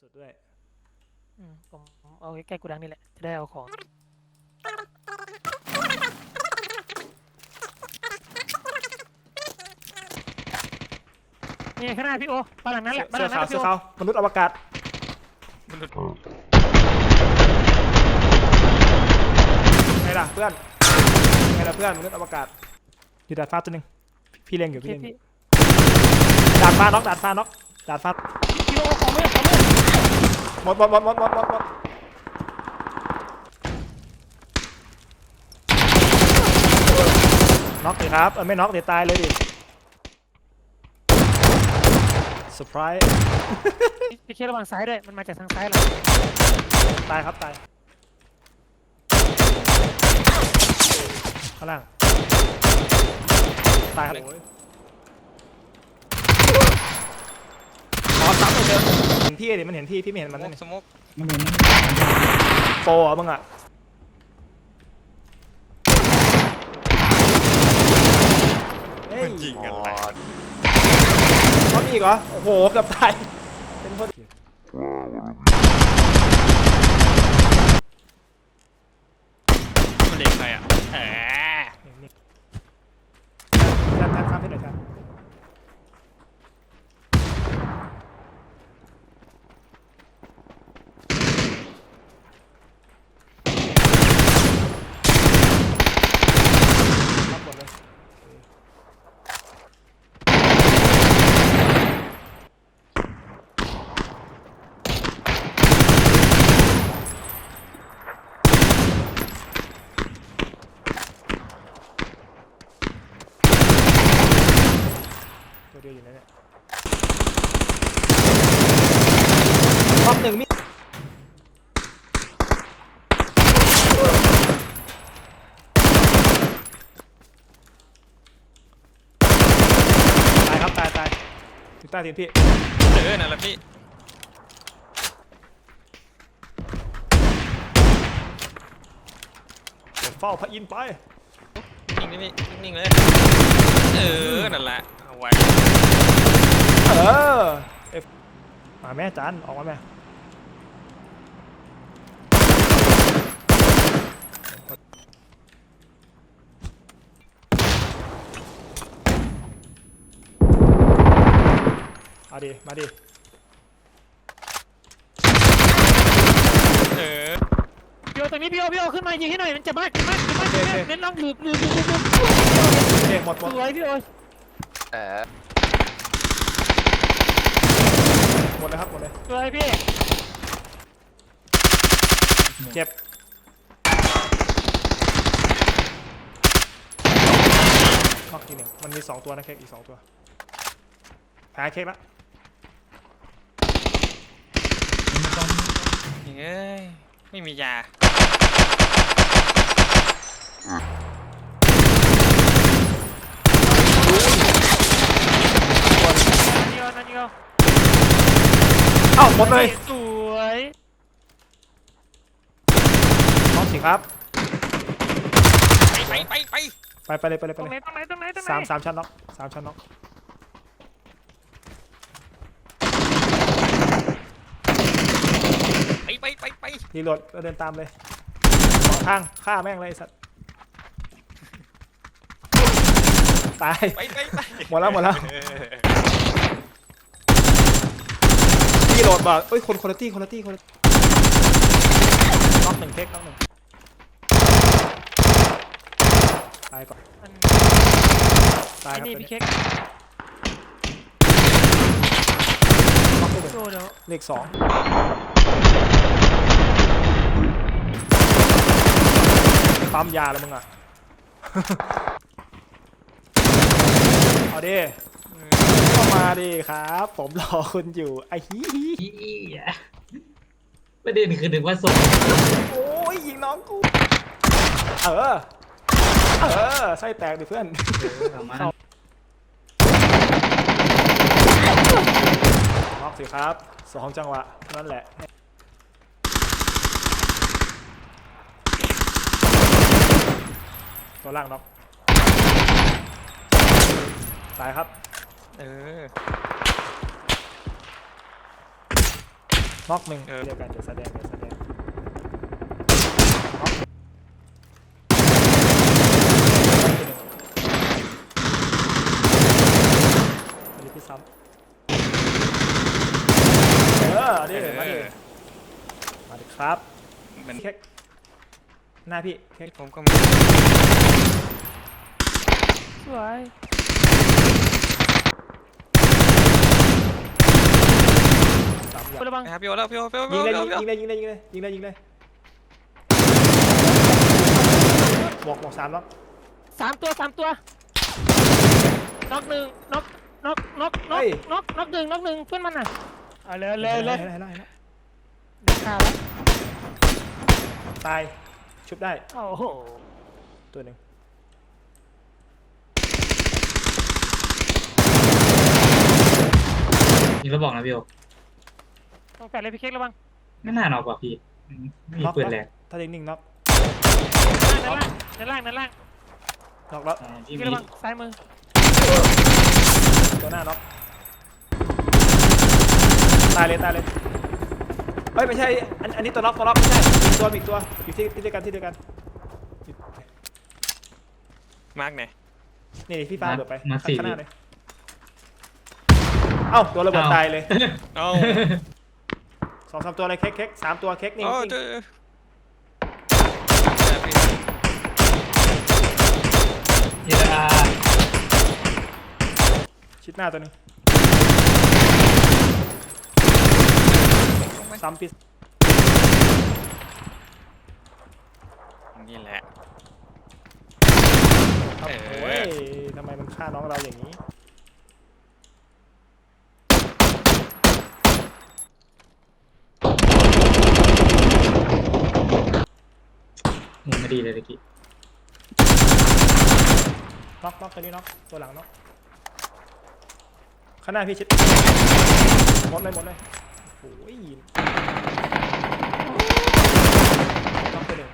สุดด้วยอืมผมเอาใกล้ๆกูดังนี่แหละ จะได้เอาของ นี่ข้างหน้าพี่โอบ้านหลังนั้นแหละบ้านหเสื้ลัองนั้นขาวแหละเสื้พี่อโอขาวมนุษย์อวกาศมนุษย์ไงล่ะเพื่อนไงล่ะเพื่อนมนุษย์อวกาศอยู่ดาดฟ้าตัวหนึ่งพี่เล็งอยู่โอเคพี่เล็งอพี่ยู่ดาดฟ้าน็อกดาดฟ้าน็อกดาดฟ้าพี่โอของมือของมือ หมดหมดหมดหมดหมดหมดหมดน็อกเลยครับเออไม่น็อกเดี๋ยวตายเลยดิเซอร์ไพรส์พี่เคระวังซ้ายด้วย มันมาจากทางซ้ายเหราตายครับตายข้างล่างตายครับขอซ้ำเลยเถอะ เห็นพี่ดิมันเห็นพี่พี่ไม่เห็นสมันโมนั่นกนี่สโมกมันเห็นมันโปรอะมึงอะเฮ้ยมันยิงอะไรเขามีอีกเหรอ โอ้โหเกือบตาย เป็นคนมันเล็งใครอะแหม นี่แทนแทนครับให้หน่อยครับรับหมดเลยตัวเดียวอยู่นะเนี่ยร อบหนึ่งมิตายครับตายตายถึงใต้ทีมพี่เออนั่นแหละพี่เดี๋ยวเฝ้าพระอินทร์ไป นิ่งๆนี่พี่นิ่งๆเลยเออนั่นแหละเอาไว้เออเอฟมาแม่จันออกมาแม่ ดิ มาดิ เออพี่โอตรงนี้พี่โอพี่โอขึ้นมายิงให้หน่อยมันจะมากจะมากจะมากจะมากเน้นน้องลืมลืมลืมลืมลืมโอเคหมดหมดสวยพี่โอหมดเลยครับหมดเลยสวยพี่เจ็บนอกทีหนึ่งมันมีสองตัวนะเค้กอีกสองตัวแพ้เค้กละ มันต้อง เอ้ยไม่มียานี่โอนั่นนี่โอเอ้าหมดเลยสวยน้องสิครับ ไปไปไปไปไปไปเลยไปเลยไปรงไหเลนยตรงไหนตรงไหนตรงไหนสามสามชั้นน็อกสามชั้นน็อก ไปไปไปไปรีโหลดแล้วเดินตามเลยสองข้างฆ่าแม่งเลยไอ้สัตว์ตาย ไปไปไปหมดแล้วหมดแล้วเออรีโหลดบอกเอ้ยคนคุณภาพคุณภาพคุณภาพน็อกหนึ่งเทคน็อกหนึ่งตายก่อนมันตายไอ้ครับนี่ตัวพี่นี้เค้กน็อกไปหนึ่งโดเดี๋ยวเลขสอง ปั๊มยาแล้วมึงอะ เอาดิเข้ามาดิครับ ผมรอคุณอยู่ไอ้ฮีฮีอีอะประเด็นคือนึกว่าศพโอ้ยยิงน้องกู เออ เออไส้แตกดิเพื่อนออกมาน็อกสิครับสองจังหวะเท่านั้นแหละ ตัวล่างน็อกตายครับ เออหน็อกหนึ่งเออ เดียวกันเดี๋ยวแสดงเดี๋ยวแสดงอันนี้พี่ซ้ำเออเอาดิมาดิมาดิครับมันเค้ก หน้าพี่เค้กผมก็มีสวยสามอไปย่างระวังไปหาพี่โอแล้วพี่โอพี่โอยิงเลยพี่โอยิงเลยยิงเลยยิงเลยยิงเลยยิงเลยบอกบอกสามแล้วสามตัวสามตัวน็อกหนึ่งน็อกน็อกน็อกน็อกน็อกน็อกหนึ่งน็อกหนึ่งเพื่อนมันอะเอาเลยเลยเลยห็นแล้วเห็นแล้วเห็นแล้วขาดแล้วตาย ชุบได้ โอ้โห ตัวหนึ่งยิงแล้วบอกนะพี่โอต้องแปดเลยพี่เค้กระวังไม่น่านอกกว่าพี่อืมไม่มีปืนแรงถ้านิ่งๆน็อกด้านล่างด้านล่างด้านล่างน็อกแล้วอ่าที่พี่มีระวังซ้ายมือตัวหน้าน็อกตายเลยตายเลย เฮ้ยไม่ใช่อันอันนี้ตัวน็อกตัวน็อกไม่ใช่อีกตัวอีกตัวอยู่ที่ที่เดียวกันที่เดียวกันมาร์กไหนนี่พี่ฟ้าเบิดไปมาสี่ข้างหน้าเลยเอ้าตัวระเบิดตายเลยเอ้าสองสามตัวเลยเค้กเค้กสามตัวเค้กนี่โอ้นี่เจอแต่พี่เดี๋ยวอ่าชิดหน้าตัวหนึง ซ้ำปิดนี่แหละ ครับเออ โอ้ยทำไมมันฆ่าน้องเราอย่างนี้มุมไม่ดีเลยตะกี้น็อกน็อกตัวนี้น็อกตัวหลังน็อกข้างหน้าพี่ชิดหมดเลยหมดเลย โอ้ยน็อกตัวหนึ่ง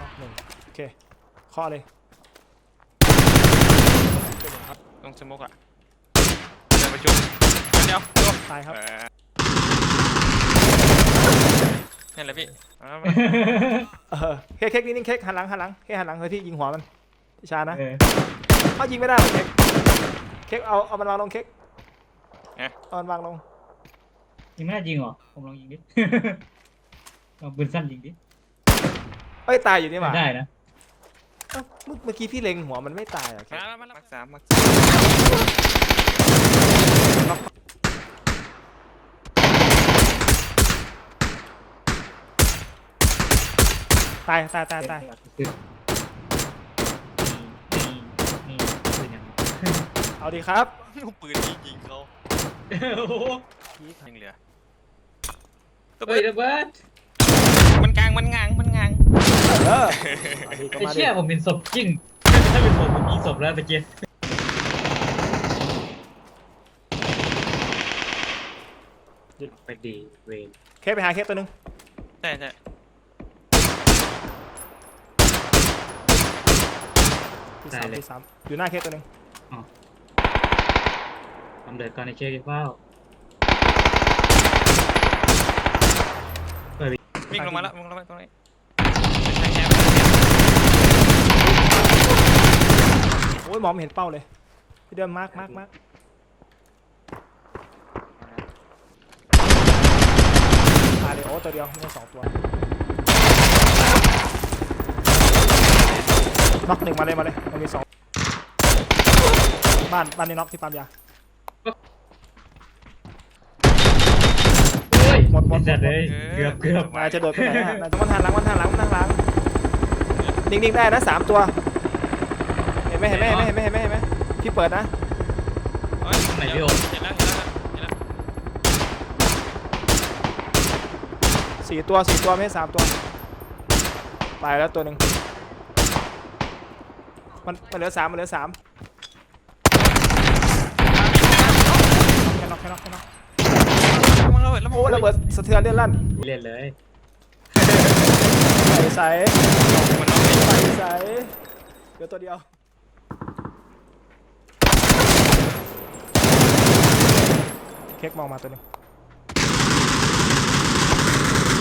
น็อกหนึ่งโอเคข้อเลยตัวหนึ่งครับลงสโมกอะเดินไปจุดเดี๋ยวตัวตายครับเออนั่นแหละพี่เอามา เออเค้กเค้กนี่นิ่งเค้กหันหลังหันหลังเค้กหันหลังเฮ้ยพี่ยิงหัวมัน พี่ชานะเออเอายิงไม่ได้หรอกเค้กเค้กเอาเอามันวางลงเค้กเอ๊ะเอามันวางลงยิงไม่ได้จริงเหรอ ผมลองยิงดิ เอาปืนสั้นยิงดิเอ้ยตายอยู่นี่หว่าได้นะ เอ้าเมื่อเมื่อกี้พี่เล็งหัวมันไม่ตายเหรอเค้กมามามามาร์กสามมาร์กสามตายตายตายตาย คือนี่นี่นี่ปืนยังไง เอาดีครับลูกปืนยิงยิงเขาโอ้โหยังเหลือตัวเฮ้ยระเบิดมันกลางมันงางมันงางเออมาดีก็ไอ้มาดิเชี่ยผมเป็นศพจริง ถ้าเป็นผมผมยิงศพแล้วตะเกียบไปดีเวรเค้กไปหาเค้กตัวหนึงใช่ใช่ที่สามที่สามอยู่หน้าเค้กตัวหนึง ทำเดือดก่อนในเช็คเฝ้าวิ่งลงมาแล้ววิ่งลงมาตรงนี้โอ้ยมองไม่เห็นเป้าเลยพี่เดิมมาร์กมาร์กมาร์กตายเลยโอ้ตัวเดียวไม่ใช่สองตัวน็อกหนึ่งมาเลยมาเลยมันมีสองบ้านบ้านนี้น็อกที่ปั๊มยา หมดหมดจัดเลยเกือบเกือบนายจะโดดไปไหนฮะนายต้องมันหันหลังมันหันหลังมันหันหลังนิ่งๆได้นะสามตัว เห็นไหมเห็นไหมเห็นไหมเห็นไหมเห็นไหมพี่เปิดนะไหนพี่โอเห็นแล้วเห็นแล้วเห็นแล้วสี่ตัวสี่ตัวไม่ใช่สามตัวตายแล้วตัวหนึ่งมันมันเหลือสามมันเหลือสามแค่นอกแค่นอกแค่นอก ระเบิดระโอ้เบิดระเบิดสะเทือนเลี่ยนลั่นเลี่ยนเลยใสใสมันเอาใส่เดี๋ยวตัวเดียวเค้กมองมาตัวหนึง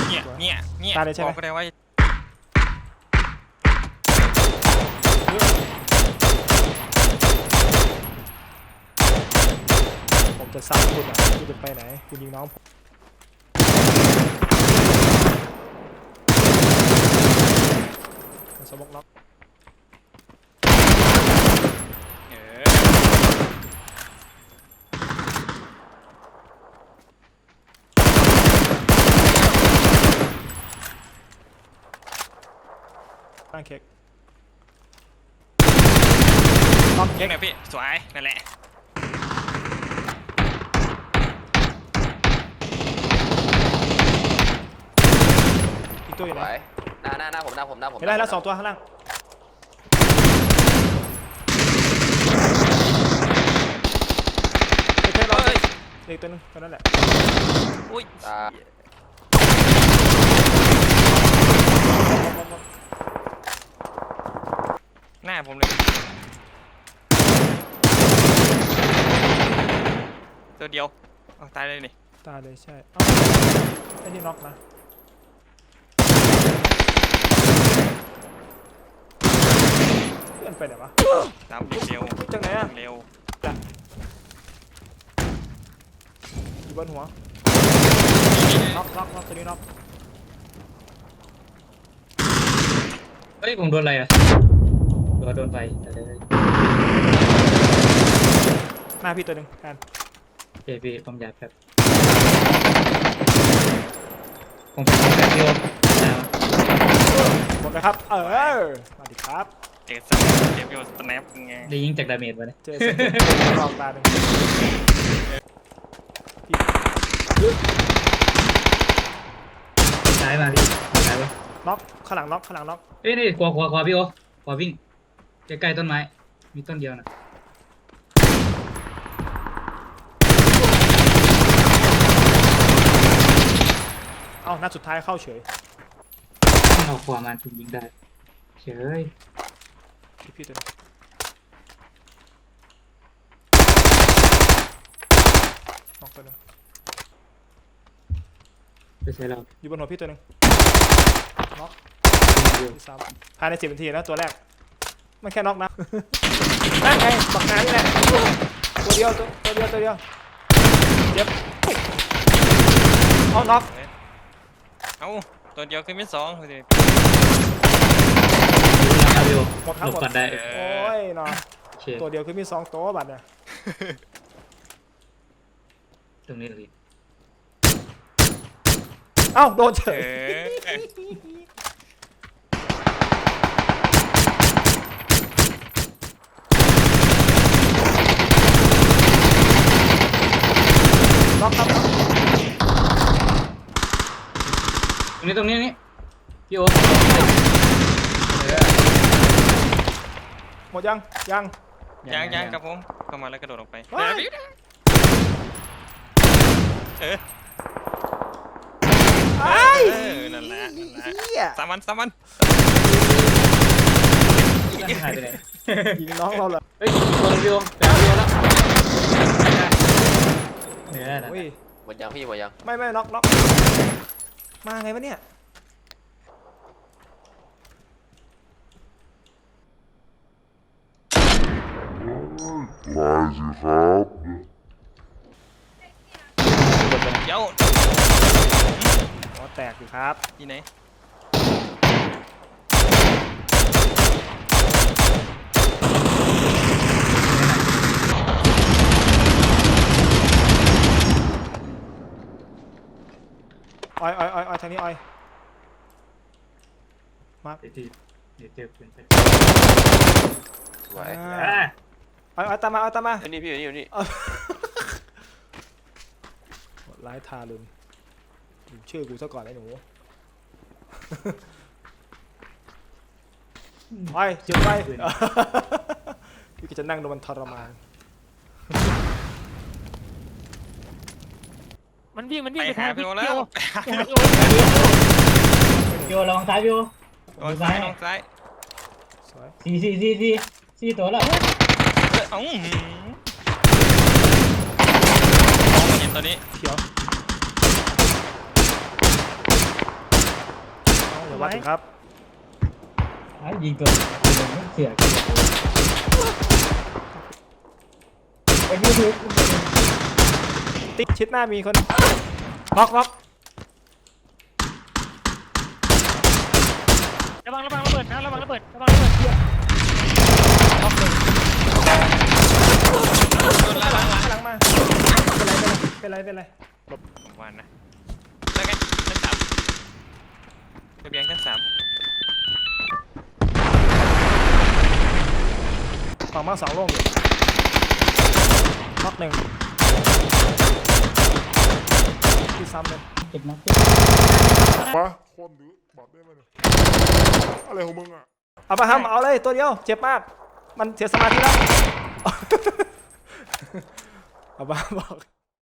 เนี่ยเนี่ยเนี่ยตายเลยใช่ไหมว่าผมจะซ้ำคุณอะคุณจะไปไหน คุณยิงน้องผม สมบกน็อกเออตั้งเค้กน็อกยิงหน่อยพี่ สวย นั่นแหละ อีกตัวอยู่ไหไหวน หน้าหน้าหน้าผมหน้าผมหน้าผมเห็นได้แล้วสองตัวข้างล่างเค้กเค้กรอเฮ้ยเด็กตัวหนึงตัวนั้นแหละอุ้ยตาหน้าผมเลยตัวเดียวเอาตายเลยนี่ตายเลยใช่เอ้าไอ้นี่น็อกนะ เพื่อนไปไหนวะตามเร็วจากไหนอะ เร็วอยู่บนหัวน็อกน็อกน็อกตัวนี้น็อกเฮ้ยผมโดนอะไรอะโดนโดนไฟเดี๋ยวเดี๋ยวเดี๋ยวหน้าพี่ตัวหนึ่งแทนโอเคพี่ผมอยากแบบผมเป็นแบบโยมนะหมดเลยครับ เออมาดิครับ เจอสัตว์เดี๋ยวโยนสแนปไงได้ยิงจากดาเมจมาเนี่ยเจอเสร็จรองตาหนึ่งซ้ายมาพี่ซ้ายไปน็อกข้างหลังน็อกข้างหลังน็อกเอ้ยนี่ขวาขวาขวาพี่โอขวาวิ่งใกล้ๆต้นไม้ มีต้นเดียวนะเอ้านัดสุดท้ายเข้าเฉย เอาขวามาถึงยิงได้เฉย พี่พี่ตัวหนึงน็อกตัวหนึงไปใช้เราอยู่บนหัวพี่ตัวหนึงน็อกเดียวที่ซ้ำภายในสิบนาทีนะตัวแรก มันแค่น็อกนะ นั่นไงบักงานนี่แหละตัวเดียวตัวตัวเดียวตัวเดียวเจ็บเอาน็อก เอ้า ตัวเดียวขึ้นเป็นสองเลย เอาอยู่หมดทั้หงลบหมด ก่อนได้โอ้ยเนาะโอเคตัวเดียวคือมีสองตัวบัตรเนี่ยตรงนี้เลยเอ้าโดนเฉเอยอน็อกครับน็อกตรงนี้ตรงนี้นี่พี่โอ หมดยัง ยังยังยังครับผมเข้ามาแล้วกระโดดออกไปว้ายเออไอ้เออนั่นแหละนั่นแหละเหี้ยสามวันสามวันหายไปไหนยิงน้องเราเหรอเฮ้ยอีกตัวนึงพี่โอไปเอาพี่โอแล้วเนี่ยนะโอ้ยหมดยังพี่หมดยังไม่ไม่น็อกน็อกมาไงวะเนี่ย ลายสิครับเดี๋ยวหัวแตกอยู่ครับ ที่ไหนออยออยออยออยทางนี้ออยเดี๋ยวที่เดี๋ยวเจอปืนไปสวยอ่า อ่าออยออยตามมาออยตามมาเอ้ยนี่พี่อยู่นี่อยู่นี่โหดร้ายทารุณดูชื่อกูซะก่อนไอ้หนู ไปจุดไปพี่ก็จะนั่งดูมันทรมาน มันวิ่งมันวิ่ไปงไปหาทางพี่พี่โอโอแล้ว ไปหาพี่โอพี่โอลองซ้ายพี่โอโอ้ซ้ายน้องซ้าย สวย สี่สี่สี่สี่สี่ตัวแล้ว เออเอ้าหืมมองไม่เห็นตัวนี้เขียวเอาอย่าวัดถึงครับอ้าวยิงเกินยิงไม่เสียกันไปยืดยืดติ๊กชิดหน้ามีคนล็อกล็อกระวังระวังระเบิดนะระวังระเบิดระวังระเบิด โดนล่าล่าล่าหลังมาเป็นไรเป็นไรเป็นไรผมวันนะแล้วไงชั้นสามระเบียงชั้นสามฝั่งมาสองโล่งอยู่ล็อกหนึ่งที่ซ้ำเลยเจ็บนักวะคนหรือบอดได้ไหมเนี่ยอะไรของมึงอะเอาไปทำเอาเลยตัวเดียว เจ็บมาก มันเสียสมาธิแล้ว เอาไปบอก